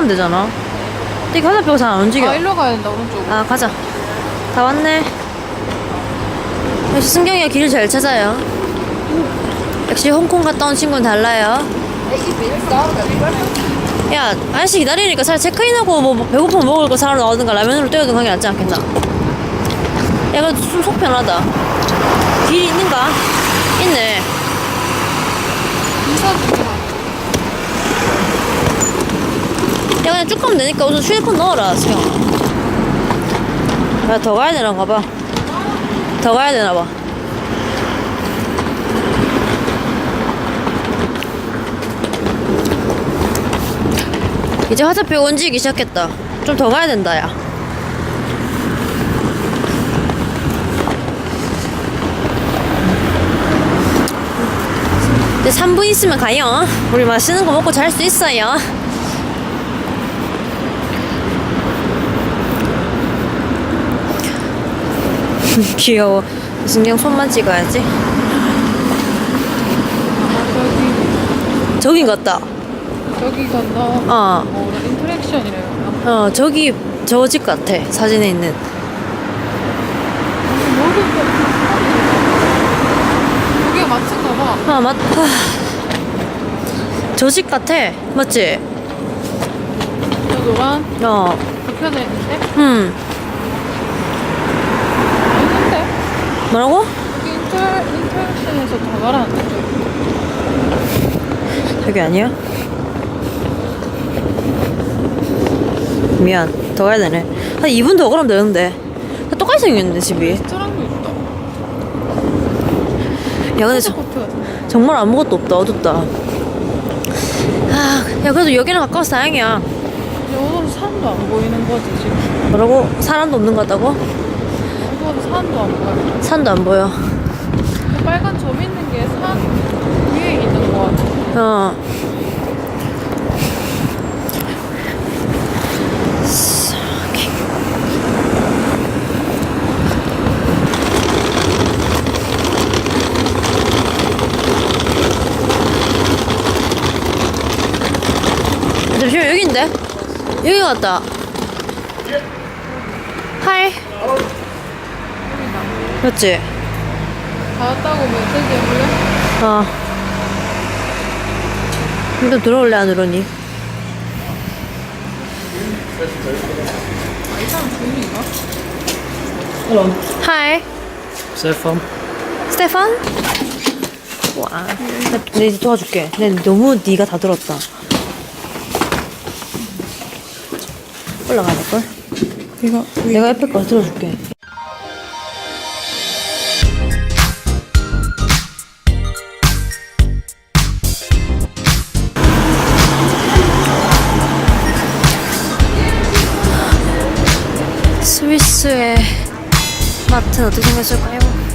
가면 되잖아. 근데 화살표가 잘 안 움직여. 아 일로 가야 된다 오른쪽. 아 가자 다 왔네 역시 승경이가 길을 잘 찾아요 역시 홍콩 갔다 온 친구는 달라요 야 아저씨 기다리니까 차라리 체크인하고 뭐 배고프면 먹을 거 사러 나오든가 라면으로 뛰어든 가게 낫지 않겠나 야 그래도 좀속 편하다 길이 있는가? 있네 인사 중이야. 야 그냥 쭉 가면 되니까 우선 휴대폰 넣어라 승경아 야더 가야 되나 봐봐. 더 가야 되나 봐. 이제 화살표 움직이기 시작했다. 좀 더 가야 된다 야. 이제 3분 있으면 가요. 우리 맛있는 거 먹고 잘 수 있어요 귀여워. 승경 손만 찍어야지. 저기 같다. 저기 간다. 어, 어 인터랙션이래요. 어, 저기 저 집 같아. 사진에 있는. 여기가 마트인가 봐. 아, 맞, 아. 저 집 같아. 맞지? 저 노란 어, 벽편에 있는데? 음. 있는데? 뭐라고? 여기 인터, 인터랙션에서 다 말하는데 저기. 아니야? 미안. 더 가야 되네. 한 2분 더 가면 되는데. 다 똑같이 생겼는데, 집이. 야, 근데 저. 정말 아무것도 없다. 어둡다. 아, 야, 그래도 여기는 가까워서 다행이야. 오늘 산도 안 보이는 거지 지금. 뭐라고? 사람도 없는 것 같다고? 오늘 산도 안 보여. 산도 안 보여. 그 빨간 점 있는 게 산 위에 있는 거 같아. 어. 잠시만 여기인데? 여기 같다. 하이. 맞지? 다 왔다고 메시지 해볼래? 어. 일단 들어올래 안 들어오니? 아, 이 사람 주인인가? 하이. Stefan. 스테판? 와. 나, 내 이제 도와줄게. 내 너무 네가 다 들었다. 올라가야 될 걸? 이거 내가 옆에 거 들어줄게. 스위스의 마트는 어떻게 생겼을까요?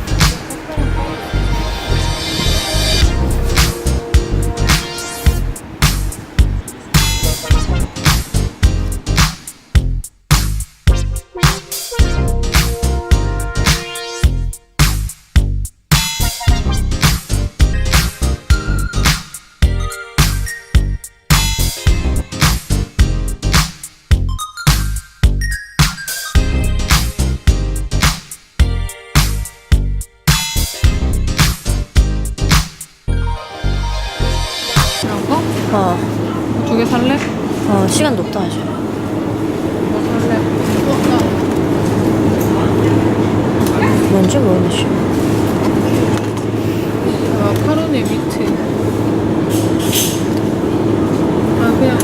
어, 두 개 살래? 어, 시간도 없다, 아직. 뭐 살래? 어, 뭔지 모르겠어. 나 마카로니 미트. 아 그냥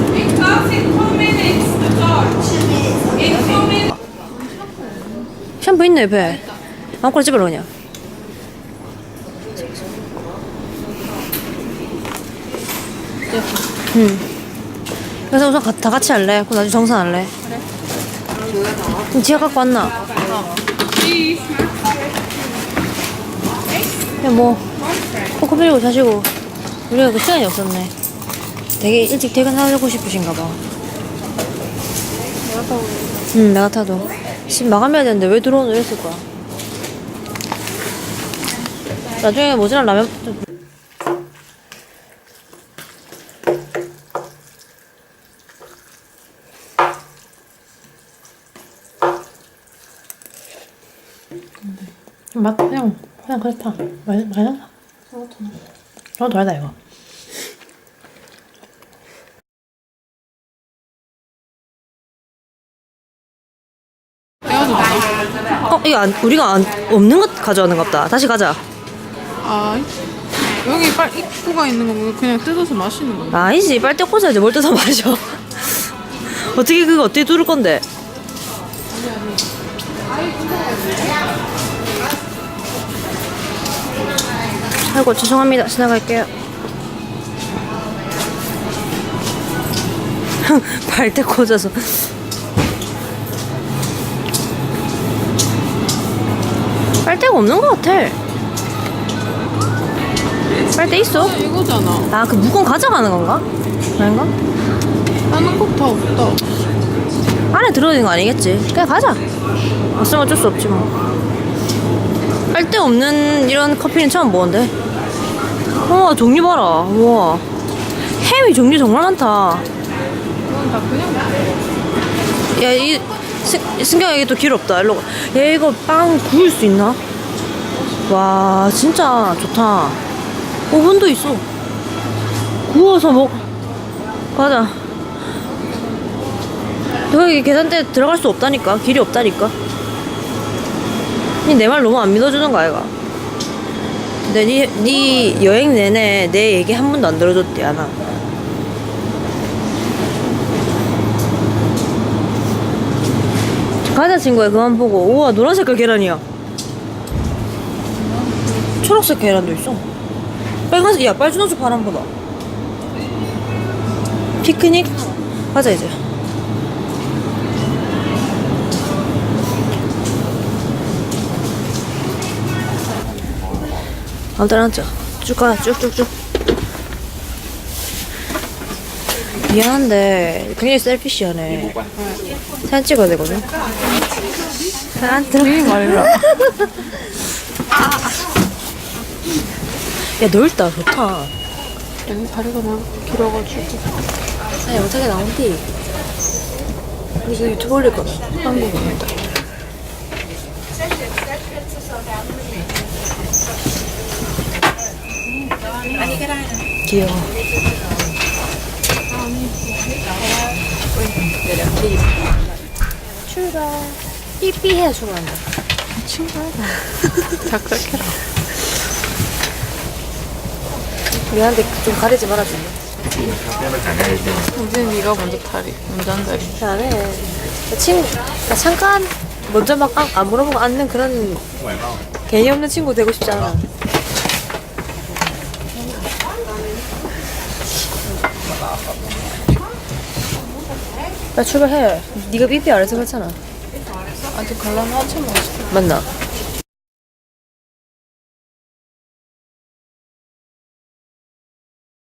샴푸 있네, 옆에. 아무거나 집어넣어, 그 응. 그래서 우선 가- 다 같이 할래? 그럼 나중에 정산할래? 그래. 지하 갖고 왔나? 야, 뭐, 코코 빌리고 자시고. 우리가 그 시간이 없었네. 되게 일찍 퇴근하고 싶으신가 봐. 내가 타고 응, 내가 타도. 집 마감해야 되는데 왜 들어오는 이랬을 거야. 나중에 모자란 라면 맛 그냥 그냥 그렇다. 맛? 어 다르다 이거. 떼어도 돼. 어 이거 안, 우리가 안, 없는 것 가져가는 겁다. 다시 가자. 아 여기 빨 입구가 있는 거 그냥 뜯어서 마시는 거야. 아니지 빨대 꽂아야지 뭘 뜯어 마셔. 어떻게 그거 어떻게 뚫을 건데? 아이고 죄송합니다 지나갈게요. 빨대 꽂아서. 빨대가 없는 것 같아. 빨대 있어? 아, 이거잖아. 아, 그 무건 가져가는 건가? 아닌가? 다른 거다 없다. 안에 들어있는 거 아니겠지? 그냥 가자. 없으면 어쩔 수 없지 뭐. 빨데 없는 이런 커피는 처음 먹었는데. 우와, 종류 봐라. 우와. 햄이 종류 정말 많다. 이건 다 그냥 먹어. 야, 이, 승, 승경아, 이게 또 길 없다. 일로 가. 야, 이거 빵 구울 수 있나? 와, 진짜 좋다. 오븐도 있어. 구워서 먹. 가자. 여기 계산대 들어갈 수 없다니까. 길이 없다니까. 내 말 너무 안 믿어주는 거 아이가? 근데 니, 니 여행 내내 내 얘기 한 번도 안 들어줬대, 하나. 가자 친구야 그만 보고. 우와 노란 색깔 계란이야. 초록색 계란도 있어. 빨간색 야 빨주노초 파란보다 피크닉? 가자 이제 아무튼 앉자 쭉가 쭉쭉쭉. 미안한데 굉장히 셀피시하네. 사진 찍어야 되거든. 안 들어 이 말이라. 야 넓다 좋다. 여기 다리가 너무 길어가지고. 아니 어떻게 나온디 이거 유튜브 올릴 거다. 한국어 귀여워 출발 삐삐해야 출발한다 친구하다. 작작해라. 미안한데 좀 가리지 말아줄래 이제 네가 먼저 다리, 운전자리. 잘해. 나 친구, 나 잠깐 먼저 막 안 물어보고 앉는 그런 개념 없는 친구 되고 싶지 않아. 나 출발해. 네가 삐삐 안 해서 그렇잖아. 아직 갈라면 한참 남았어. 맞나?